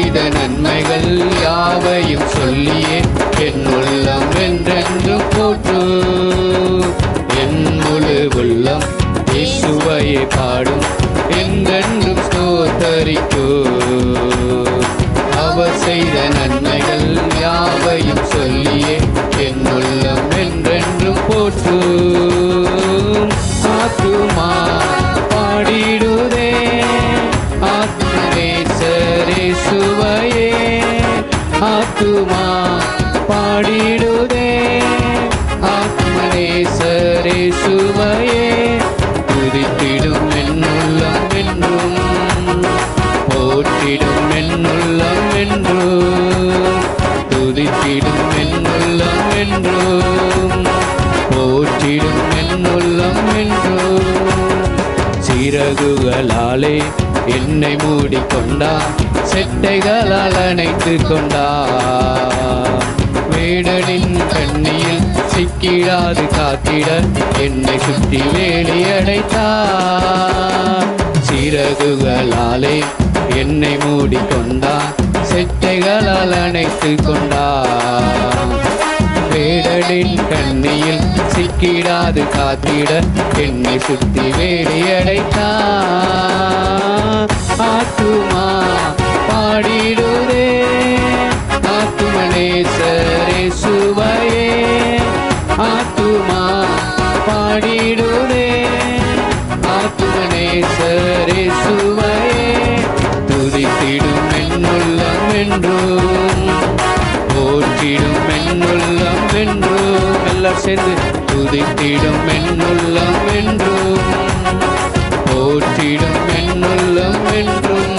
செய்த நன்மைகள் யாவையும் சொல்லியே என் உள்ளம் என்றென்று போற்று என் முழு உள்ளம் இயேசுவையே பாடும். எங்கென்றும் ஸ்தோத்தரிக்கும். ஆத்துமா பாடிடுதே. ஆத்மநேசரே சுவையே. துதித்திடும் என்னுள்ளம் என்றும் போற்றிடும் என்னுள்ளம் என்றும் துதித்திடும் என்னுள்ளம் என்றும் போற்றிடும் என்னுள்ளம் என்றும். சிறகுகளாலே என்னை மூடிக்கொண்டா செட்டைகளால் அணைத்து கொண்டா வேடனின் கண்ணியில் சிக்கிடாது காத்திட என்னை சுற்றி வேலி அடைத்தா சிறகுகளாலே என்னை மூடிக்கொண்டா செட்டைகளால் அணைத்து கொண்டா வேடனின் கண்ணியில் சிக்கிடாது காத்திட என்னை சுத்தி வேலி அடைத்தா ஆத்துமனேசரே துதித்திடும் என்னுள்ளம் என்றும். போற்றிடும் மென்னுள்ளம் என்றும். எல்லாம் சேர்ந்து துதித்திடும் மென்னுள்ளம் என்றும். போற்றிடும் மென்னுள்ளம் என்றும்.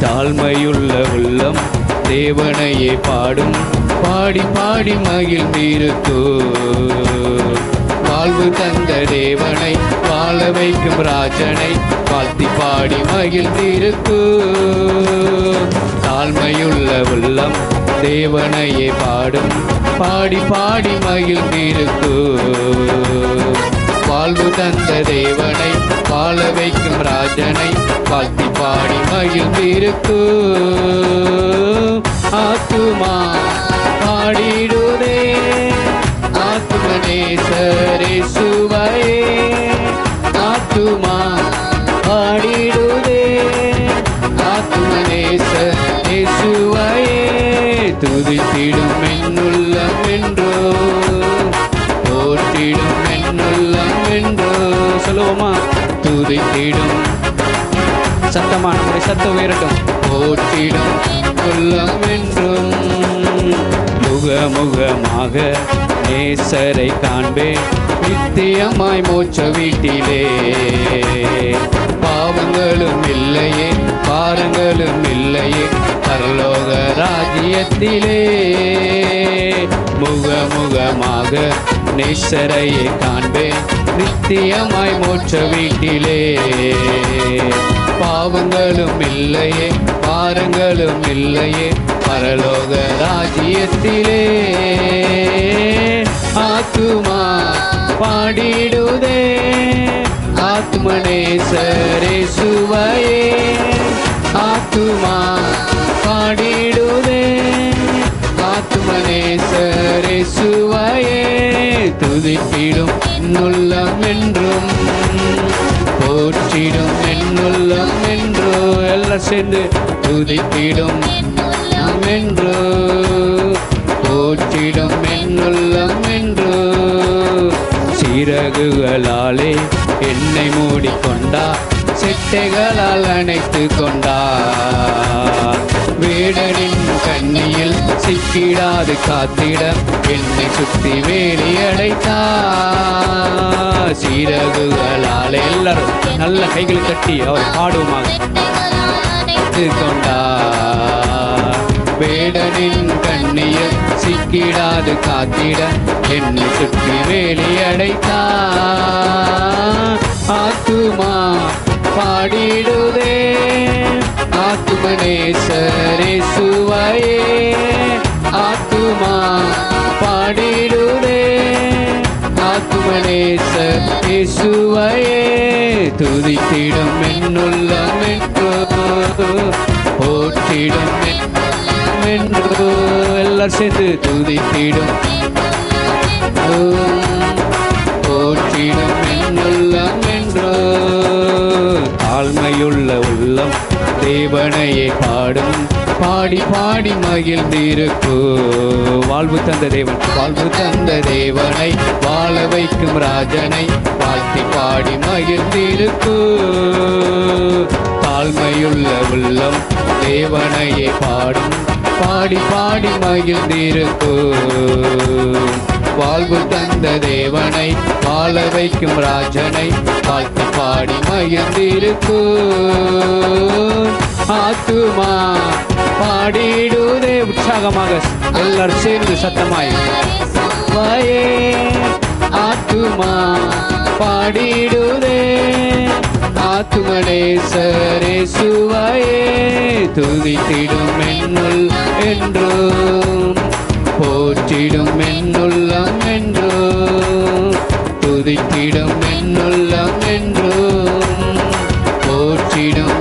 தாழ்மையுள்ள உள்ளம் தேவனையே பாடும். பாடி பாடி மகிழ்ந்திருக்கோ வாழ்வு தந்த தேவனை வாழ வைக்கும் ராஜனை வாழ்த்தி பாடி மகிழ்ந்திருக்கு. தாழ்மையுள்ள உள்ளம் தேவனையே பாடும் பாடி பாடி மகிழ்ந்திருக்கு. வாழ்வு தந்த தேவனை வாழ வைக்கும் ராஜனை வாழ்த்தி பாடி மகிழ்ந்திருக்கு. துதித்திடும் சத்தமான முறை சத்து உயரட்டும். போற்றிடும் உள்ளம் என்றும். முகமுகமாக நேசரை காண்பேன். நித்தியமாய் மோட்ச வீட்டிலே. பாவங்களும் இல்லையே பாரங்களும் இல்லையே பரலோக ராஜ்யத்திலே. முகமுகமாக நேசரையை காண்பேன். நித்தியமாய் மோட்ச வீட்டிலே. பாவங்களும் இல்லையே பாரங்களும் இல்லையே பரலோக ராஜ்யத்திலே. ஆத்துமா பாடிடுதே ஆத்மனேசரே சுவையே. ஆத்துமா பாடிடுதே ஆத்மனேசரே சுவையே. துதிப்பிடும் என்னுள்ளம் என்றும். போற்றிடும் என்னுள்ளம் என்றோ எல்லாம் சேர்ந்து துதிப்பிடும் நம் என்றோ போற்றிடும் என்னுள்ளம் என்றோ சிறகுகளாலே என்னை மூடிக்கொண்டா. சிட்டைகளால் அணைத்து கொண்டார். வேடனின் கண்ணியில் சிக்கிடாது காத்திட என்னை சுத்தி வேலி அடைத்தா சீரகுகளால் எல்லாரும் நல்ல கைகள் கட்டி அவர் பாடுமாக அணைத்து கொண்டா வேடனின் கண்ணியில் சிக்கிடாது காத்திட என்னை சுற்றி வேலி அடைத்தா ஆத்துமா பாடிடுதே. ஆத்துமனேசரே சுவையே. ஆத்துமா பாடிடுதே. ஆத்துமனேச இயேசுவையே துதித்திடும் என்னுள்ளம் என்றோ போற்றிடும் என்னுள்ளம் என்றோ. எல்லாரும் சேர்ந்து துதித்திடும். ஓ தேவனையே பாடும் பாடி பாடி பாடி மகிழ்ந்திருக்கு. வாழ்வு தந்த தேவன் வாழ்வு தந்த தேவனை. வாழ வைக்கும் ராஜனை வாழ்த்தி பாடி மகிழ்ந்திருக்கு. தாழ்மையுள்ள உள்ளம் தேவனையே பாடும். பாடி பாடி மகிழ்ந்திருக்கு. வாழ்வு தந்த தேவனை வாழ வைக்கும் ராஜனை வாழ்த்து பாடி மகிழ்ந்திருக்கு. ஆத்துமா? பாடிடுதே உற்சாகமாக எல்லாரும் சேர்ந்து சத்தமாய். வாயே ஆத்துமா? பாடிடுதே ஆத்துமனேசரே சுவையே துதித்திடும் என்னுள் என்றும் போற்றிடும் என்னுள்ளம் என்றும் துதித்திடும் என்னுள்ளம் என்றும் போற்றிடும்